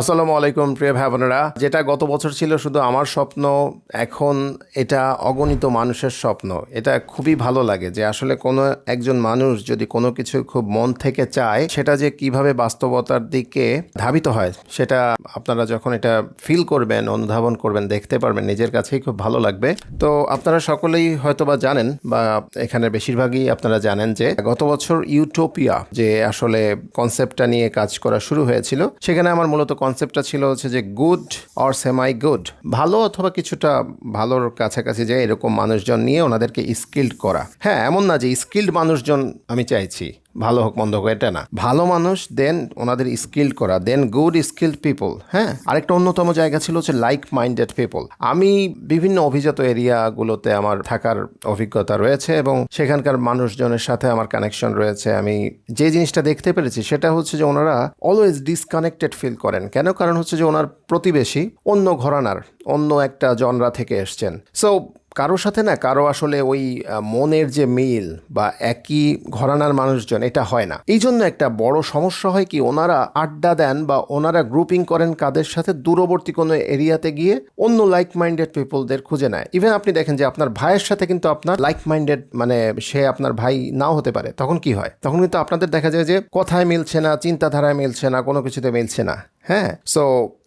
আসসালামু আলাইকুম, প্রিয় ভাই বোনেরা যেটা গত বছর ছিল শুধু আমার স্বপ্ন, এখন এটা অগণিত মানুষের স্বপ্ন। এটা খুবই ভালো লাগে যে আসলে কোনো একজন মানুষ যদি কোনো কিছু খুব মন থেকে চায়, সেটা যে কীভাবে বাস্তবতার দিকে ধাবিত হয়, সেটা আপনারা যখন এটা ফিল করবেন, অনুধাবন করবেন, দেখতে পারবেন, নিজের কাছেই খুব ভালো লাগবে। তো আপনারা সকলেই হয়তো বা জানেন বা এখানে বেশিরভাগই আপনারা জানেন যে গত বছর ইউটোপিয়া যে আসলে কনসেপ্টটা নিয়ে কাজ করা শুরু হয়েছিল, সেখানে আমার মূলত কনসেপ্টটা ছিল হচ্ছে যে গুড অর সেমাই গুড ভালো অথবা কিছুটা ভালোর কাছাকাছি যায় এরকম মানুষজন নিয়ে ওনাদেরকে স্কিল্ড করা। হ্যাঁ এমন না যে স্কিল্ড মানুষজন আমি চাইছি। ভালো হোক, মন্দ হোক, এটা না। ভালো মানুষ দেন ওনাদের স্কিল্ড করা দেন গুড স্কিল্ড পিপল হ্যাঁ? আরেকটা অন্যতম জায়গা ছিল হচ্ছে লাইক মাইন্ডেড পিপল আমি বিভিন্ন অভিজাত এরিয়াগুলোতে আমার থাকার অভিজ্ঞতা রয়েছে এবং সেখানকার মানুষজনের সাথে আমার কানেকশন রয়েছে। আমি যে জিনিসটা দেখতে পেরেছি সেটা হচ্ছে যে ওনারা অলওয়েজ ডিসকানেক্টেড ফিল করেন। কেন? কারণ হচ্ছে যে ওনার প্রতিবেশী অন্য ঘরানার, অন্য একটা জনরা থেকে এসছেন। সো কারোর সাথে না, কারও আসলে ওই মনের যে মিল বা একই ঘরানার মানুষজন, এটা হয় না। এই জন্য একটা বড় সমস্যা হয় কি, ওনারা আড্ডা দেন বা ওনারা গ্রুপিং করেন কাদের সাথে দূরবর্তী কোনো এরিয়াতে গিয়ে অন্য লাইক মাইন্ডেড পিপলদের খুঁজে নেয়। ইভেন আপনি দেখেন যে আপনার ভাইয়ের সাথে কিন্তু আপনার লাইক মাইন্ডেড মানে সে আপনার ভাই নাও হতে পারে। তখন কি হয়? তখন কিন্তু আপনাদের দেখা যায় যে কথায় মিলছে না, চিন্তাধারায় মিলছে না, কোনো কিছুতে মিলছে না। হ্যাঁ সো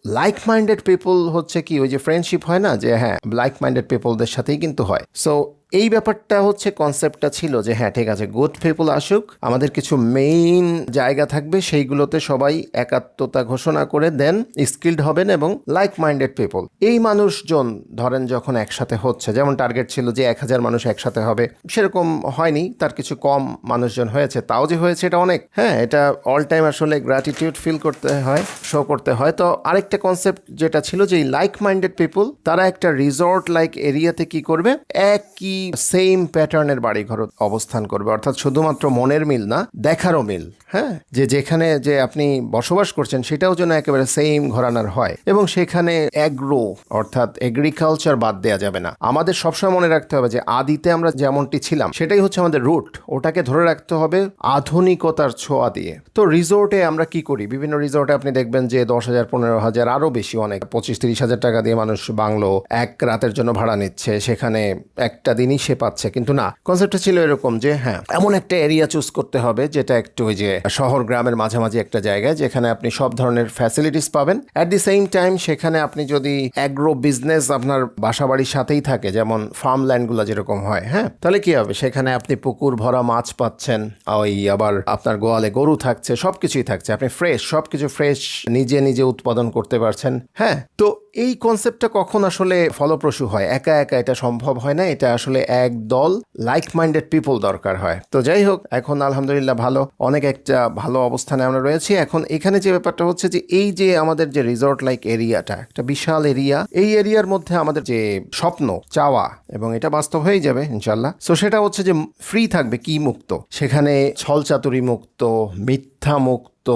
লাইক মাইন্ডেড পিপল হচ্ছে কি, ওই যে ফ্রেন্ডশিপ হয় না, যে হ্যাঁ লাইক মাইন্ডেড পিপলদের সাথেই কিন্তু হয়। সো এই ব্যাপারটা হচ্ছে কনসেপ্টটা ছিল যে হ্যাঁ ঠিক আছে গুড পিপল আসুক, আমাদের কিছু মেইন জায়গা থাকবে, সেইগুলোতে সবাই একাত্মতা ঘোষণা করে দেন স্কিল্ড হবেন এবং লাইক মাইন্ডেড পিপল এই মানুষজন ধরেন যখন একসাথে হচ্ছে, যেমন টার্গেট ছিল যে, এক হাজার মানুষ একসাথে হবে, সেরকম হয়নি, তার কিছু কম মানুষজন হয়েছে, তাও যে হয়েছে এটা অনেক। হ্যাঁ এটা অল টাইম আসলে গ্র্যাটিটিউড ফিল করতে হয় শো করতে হয়। তো আরেকটা কনসেপ্ট যেটা ছিল যে লাইক মাইন্ডেড পিপল তারা একটা রিসর্ট লাইক এরিয়াতে কি করবে? একই সেম প্যাটার্নের বাড়িঘর অবস্থান করবে। অর্থাৎ শুধুমাত্র মনের মিল না, দেখারও মিল হ্যাঁ? যে যেখানে যে আপনি বসবাস করছেন, সেটাও যেন একেবারে সেম ঘরানার হয়। এবং সেখানে অ্যাগ্রো অর্থাৎ এগ্রিকালচার বাদ দেওয়া যাবে না। আমাদের সবসময় মনে রাখতে হবে যে, আদিতে আমরা যেমনটি ছিলাম, সেটাই হচ্ছে আমাদের রুট ওটাকে ধরে রাখতে হবে আধুনিকতার ছোঁয়া দিয়ে। তো রিসোর্টে আমরা কি করি? বিভিন্ন রিসোর্টে আপনি দেখবেন যে, দশ হাজার, পনেরো হাজার, আরও বেশি অনেক, পঁচিশ তিরিশ হাজার টাকা দিয়ে মানুষ বাংলো, এক রাতের জন্য ভাড়া নিচ্ছে। সেখানে একটা দিনই সে পাচ্ছে। কিন্তু না কনসেপ্টটা ছিল এরকম যে হ্যাঁ এমন একটা এরিয়া চুজ করতে হবে যেটা একটু ওই যে শহর, গ্রামের মাঝামাঝি একটা জায়গায় যেখানে আপনি সব ধরনের ফ্যাসিলিটিস পাবেন। অ্যাট দি সেম টাইম সেখানে আপনি যদি অ্যাগ্রো বিজনেস আপনার বাসাবাড়ির সাথেই থাকে, যেমন ফার্ম ল্যান্ডগুলো যেরকম হয় হ্যাঁ তাহলে কি হবে? সেখানে আপনি পুকুর ভরা মাছ পাচ্ছেন, ওই আবার আপনার গোয়ালে গরু থাকছে সব কিছুই থাকছে। আপনি ফ্রেশ সব কিছু ফ্রেশ নিজে নিজে উৎপাদন করতে পারছেন হ্যাঁ তো এই কনসেপ্টটা কখন আসলে ফলপ্রসূ হয়? একা একা এটা সম্ভব হয় না? এটা আসলে এক দল লাইক মাইন্ডেড পিপল দরকার হয়। তো যাই হোক, এখন আলহামদুলিল্লাহ ভালো। অনেক একটা ভালো অবস্থানে আমরা রয়েছি। এখন এখানে যে ব্যাপারটা হচ্ছে যে, এই যে আমাদের যে রিসর্ট লাইক এরিয়াটা একটা বিশাল এরিয়া এই এরিয়ার মধ্যে আমাদের যে স্বপ্ন, চাওয়া, এবং এটা বাস্তব হয়ে যাবে ইনশাল্লাহ সো সেটা হচ্ছে যে ফ্রি থাকবে কি মুক্ত? সেখানে ছলচাতুরি মুক্ত মিথ্যা মুক্ত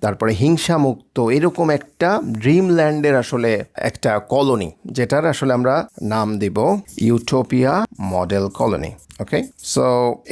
তারপরে হিংসা মুক্ত এরকম একটা ড্রিমল্যান্ডের আসলে একটা কলোনি যেটার আসলে আমরা নাম দিব utopia model colony okay so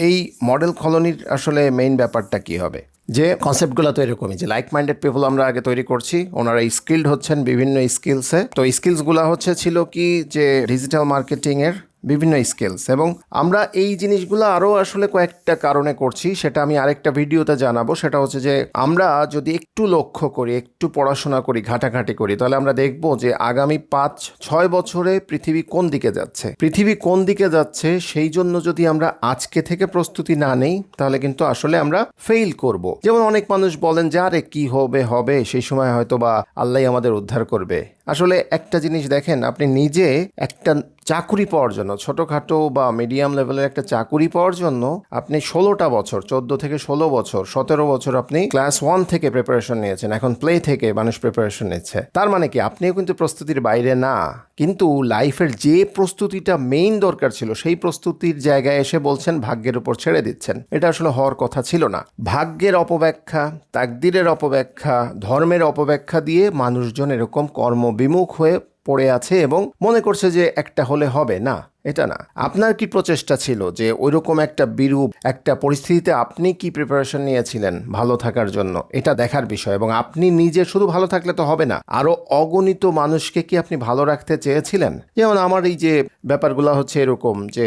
এই মডেল কলোনির আসলে মেইন ব্যাপারটা কি হবে? যে কনসেপ্টগুলো তো এরকমই, যে লাইক মাইন্ডেড পিপল আমরা আগে তৈরি করছি, ওনারা স্কিল্ড হচ্ছেন বিভিন্ন স্কিলসে তো স্কিলসগুলো হচ্ছে ছিল কি, যে ডিজিটাল মার্কেটিংয়ের বিভিন্ন স্কেলস এবং আমরা এই জিনিসগুলো আরও আসলে কয়েকটা কারণে করছি, সেটা আমি আরেকটা ভিডিওতে জানাব। সেটা হচ্ছে যে, আমরা যদি একটু লক্ষ্য করি, একটু পড়াশোনা করি, ঘাটাঘাটি করি, তাহলে আমরা দেখব যে আগামী পাঁচ, ছয় বছরে পৃথিবী কোন দিকে যাচ্ছে। পৃথিবী কোন দিকে যাচ্ছে, সেই জন্য যদি আমরা আজকে থেকে প্রস্তুতি না নেই, তাহলে কিন্তু আসলে আমরা ফেইল করব। যেমন অনেক মানুষ বলেন যে, আরে, কি হবে হবে, সেই সময় হয়তো বা আল্লাহ আমাদের উদ্ধার করবে। আসলে একটা জিনিস দেখেন, আপনি নিজে একটা চাকুরি পাওয়ার জন্য, ছোটোখাটো বা মিডিয়াম লেভেলের একটা চাকুরি পাওয়ার জন্য আপনি ষোলোটা বছর, চোদ্দ থেকে ষোলো বছর, সতেরো বছর আপনি ক্লাস ওয়ান থেকে প্রিপারেশন নিয়েছেন, এখন প্লে থেকে মানুষ প্রিপারেশন নিচ্ছে। তার মানে কি? আপনিও কিন্তু প্রস্তুতির বাইরে না, কিন্তু লাইফের যে প্রস্তুতিটা মেইন দরকার ছিল, সেই প্রস্তুতির জায়গায় এসে বলছেন, ভাগ্যের উপর ছেড়ে দিচ্ছেন। এটা আসলে হওয়ার কথা ছিল না। ভাগ্যের অপব্যাখ্যা, তাকদিরের অপব্যাখ্যা, ধর্মের অপব্যাখ্যা দিয়ে মানুষজন এরকম কর্মবিমুখ হয়ে পড়ে আছে এবং মনে করছে যে একটা হলে হবে না। এটা না। আপনার কি প্রচেষ্টা ছিল যে ওইরকম একটা বিরূপ একটা পরিস্থিতিতে আপনি কি প্রিপারেশন নিয়েছিলেন ভালো থাকার জন্য? এটা দেখার বিষয় এবং আপনি নিজে শুধু ভালো থাকলে তো হবে না, আরও অগণিত মানুষকে কি আপনি ভালো রাখতে চেয়েছিলেন? যেমন আমার এই যে ব্যাপারগুলো হচ্ছে এরকম যে,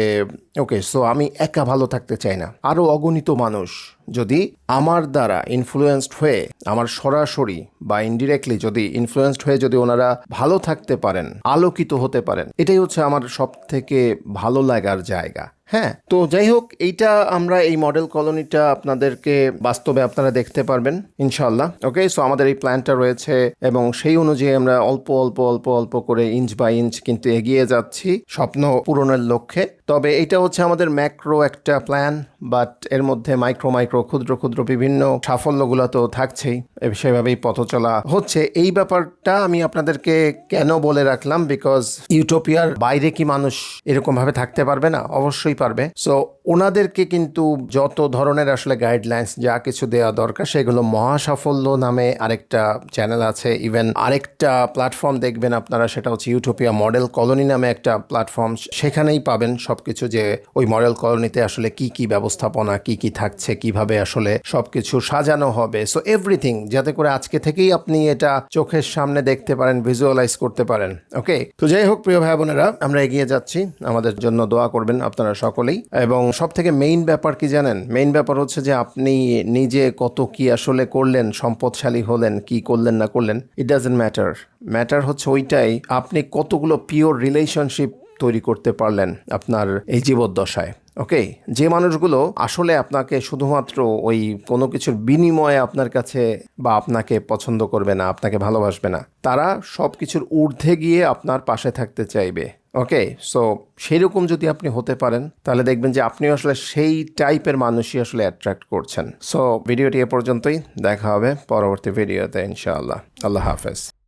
ওকে সো আমি একা ভালো থাকতে চাই না। আরও অগণিত মানুষ যদি আমার দ্বারা ইনফ্লুয়েসড হয়ে, আমার সরাসরি বা ইনডিরেক্টলি যদি ইনফ্লুয়েসড হয়ে যদি ওনারা ভালো থাকতে পারেন, আলোকিত হতে পারেন, এটাই হচ্ছে আমার সব থেকে ভালো লাগার জায়গা। হ্যাঁ তো যাই হোক, এইটা আমরা এই মডেল কলোনিটা আপনাদেরকে বাস্তবে আপনারা দেখতে পারবেন ইনশাল্লাহ ওকে সো আমাদের এই প্ল্যানটা রয়েছে এবং সেই অনুযায়ী আমরা অল্প অল্প অল্প অল্প করে ইঞ্চ বাই ইঞ্চ কিন্তু এগিয়ে যাচ্ছি, স্বপ্ন পূরণের লক্ষ্যে। তবে এটা হচ্ছে আমাদের ম্যাক্রো একটা প্ল্যান বাট এর মধ্যে মাইক্রো মাইক্রো ক্ষুদ্র ক্ষুদ্র বিভিন্ন সাফল্যগুলো তো থাকছেই সেভাবেই পথ চলা হচ্ছে। এই ব্যাপারটা আমি আপনাদেরকে কেন বলে রাখলাম? বিকজ ইউটোপিয়ার বাইরে কি মানুষ এরকম ভাবে থাকতে পারবে না? অবশ্যই পারবে। সো ওনাদেরকে কিন্তু যত ধরনের আসলে গাইডলাইন্স যা কিছু দেওয়া দরকার, সেগুলো মহাসাফল্য নামে আরেকটা চ্যানেল আছে। ইভেন আরেকটা প্ল্যাটফর্ম দেখবেন আপনারা, সেটা হচ্ছে ইউটোপিয়া মডেল কলোনি নামে একটা প্ল্যাটফর্ম সেখানেই পাবেন সবকিছু যে ওই মডেল কলোনিতে আসলে কি কি ব্যবস্থাপনা, কি কি থাকছে, কীভাবে আসলে সবকিছু সাজানো হবে। সো এভরিথিং যাতে করে আজকে থেকেই আপনি এটা চোখের সামনে দেখতে পারেন ভিজুয়ালাইজ করতে পারেন। ওকে তো যাই হোক, প্রিয় ভাই বোনেরা, আমরা এগিয়ে যাচ্ছি। আমাদের জন্য দোয়া করবেন আপনারা সকলেই। এবং সব থেকে মেইন ব্যাপার কি জানেন? মেইন ব্যাপার হচ্ছে যে আপনি নিজে কত কি আসলে করলেন, সম্পদশালী হলেন, কি করলেন, না করলেন ইট ডাজেন্ট ম্যাটার ম্যাটার হচ্ছে ওইটাই, আপনি কতগুলো পিওর রিলেশনশিপ তৈরি করতে পারলেন আপনার এই জীবদ্দশায় ওকে যে মানুষগুলো আসলে আপনাকে শুধুমাত্র ওই কোনো কিছুর বিনিময়ে আপনার কাছে বা আপনাকে পছন্দ করবে না, আপনাকে ভালোবাসবে না, তারা সব কিছুর ঊর্ধ্বে গিয়ে আপনার পাশে থাকতে চাইবে। ওকে সো সেইরকম যদি আপনি হতে পারেন, তাহলে দেখবেন যে আপনি আসলে সেই টাইপের মানুষই আসলে অ্যাট্রাক্ট করছেন। সো ভিডিওটি এ পর্যন্তই, দেখা হবে পরবর্তী ভিডিওতে ইনশাআল্লাহ। আল্লাহ হাফেজ।